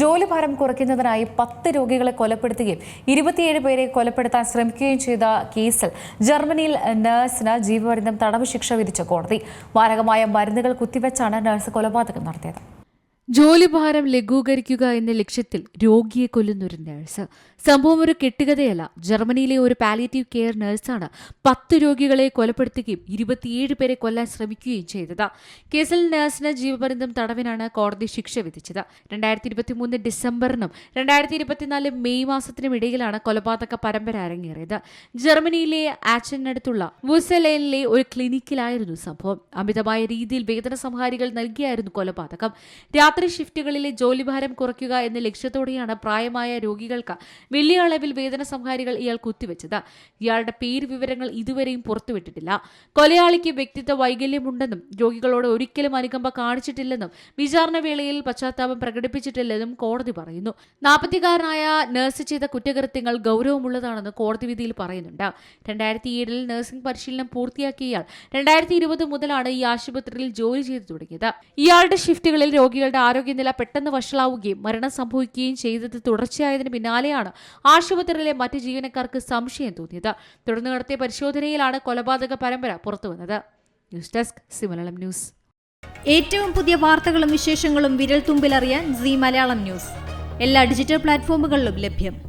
ജോലിഭാരം കുറയ്ക്കുന്നതിനായി പത്ത് രോഗികളെ കൊലപ്പെടുത്തുകയും ഇരുപത്തിയേഴ് പേരെ കൊലപ്പെടുത്താൻ ശ്രമിക്കുകയും ചെയ്ത കേസിൽ ജർമ്മനിയിൽ നഴ്സിന് ജീവപര്യന്തം തടവ് ശിക്ഷ വിധിച്ച കോടതി. മാരകമായ മരുന്നുകൾ കുത്തിവെച്ചാണ് നഴ്സ് കൊലപാതകം നടത്തിയത്. ജോലിഭാരം ലഘൂകരിക്കുക എന്ന ലക്ഷ്യത്തിൽ രോഗിയെ കൊല്ലുന്നൊരു നഴ്സ് സംഭവം ഒരു കെട്ടുകഥയല്ല. ജർമ്മനിയിലെ ഒരു പാലിയേറ്റീവ് കെയർ നഴ്സാണ് പത്ത് രോഗികളെ കൊലപ്പെടുത്തുകയും ഇരുപത്തിയേഴ് പേരെ കൊല്ലാൻ ശ്രമിക്കുകയും ചെയ്തത്. കേസിൽ നഴ്സിന് ജീവപര്യന്തം തടവിനാണ് കോടതി ശിക്ഷ വിധിച്ചത്. രണ്ടായിരത്തി ഇരുപത്തിമൂന്ന് ഡിസംബറിനും രണ്ടായിരത്തി ഇരുപത്തിനാല് മെയ് മാസത്തിനും ഇടയിലാണ് കൊലപാതക പരമ്പര അരങ്ങേറിയത്. ജർമ്മനിയിലെ ആച്ചനടുത്തുള്ള വുസലേനിലെ ഒരു ക്ലിനിക്കിലായിരുന്നു സംഭവം. അമിതമായ രീതിയിൽ വേതന സംഹാരികൾ നൽകിയായിരുന്നു കൊലപാതകം. രാത്രി ഷിഫ്റ്റുകളിലെ ജോലിഭാരം കുറയ്ക്കുക എന്ന ലക്ഷ്യത്തോടെയാണ് പ്രായമായ രോഗികൾക്ക് വലിയ അളവിൽ വേതന സംഹാരികൾ ഇയാൾ കുത്തിവെച്ചത്. ഇയാളുടെ പേര് വിവരങ്ങൾ ഇതുവരെയും പുറത്തുവിട്ടിട്ടില്ല. കൊലയാളിക്ക് വ്യക്തിത്വ വൈകല്യമുണ്ടെന്നും രോഗികളോട് ഒരിക്കലും അനുകമ്പ കാണിച്ചിട്ടില്ലെന്നും വിചാരണ വേളയിൽ പശ്ചാത്താപം പ്രകടിപ്പിച്ചിട്ടില്ലെന്നും കോടതി പറയുന്നു. നാൽപ്പത്തിക്കാരനായ നഴ്സ് ചെയ്ത കുറ്റകൃത്യങ്ങൾ ഗൗരവമുള്ളതാണെന്ന് കോടതി വിധിയിൽ പറയുന്നുണ്ട്. രണ്ടായിരത്തി ഏഴിൽ നഴ്സിംഗ് പരിശീലനം പൂർത്തിയാക്കിയ ഇയാൾ രണ്ടായിരത്തി ഇരുപത് മുതലാണ് ഈ ആശുപത്രിയിൽ ജോലി ചെയ്തു തുടങ്ങിയത്. ഇയാളുടെ ഷിഫ്റ്റുകളിൽ രോഗികളുടെ ആരോഗ്യനില പെട്ടെന്ന് വഷളാവുകയും മരണം സംഭവിക്കുകയും ചെയ്തത് തുടർച്ചയായതിന് പിന്നാലെയാണ് ആശുപത്രിയിലെ മറ്റ് ജീവനക്കാർക്ക് സംശയം തോന്നിയത്. തുടർന്ന് നടത്തിയ പരിശോധനയിലാണ് കൊലപാതക പരമ്പര പുറത്തുവന്നത്. News desk സിമലളം news. ഏറ്റവും പുതിയ വാർത്തകളും വിശേഷങ്ങളും വിരൽ തുമ്പിലറിയാൻ സി മലയാളം ന്യൂസ്. എല്ലാ ഡിജിറ്റൽ പ്ലാറ്റ്ഫോമുകളിലും ലഭ്യം.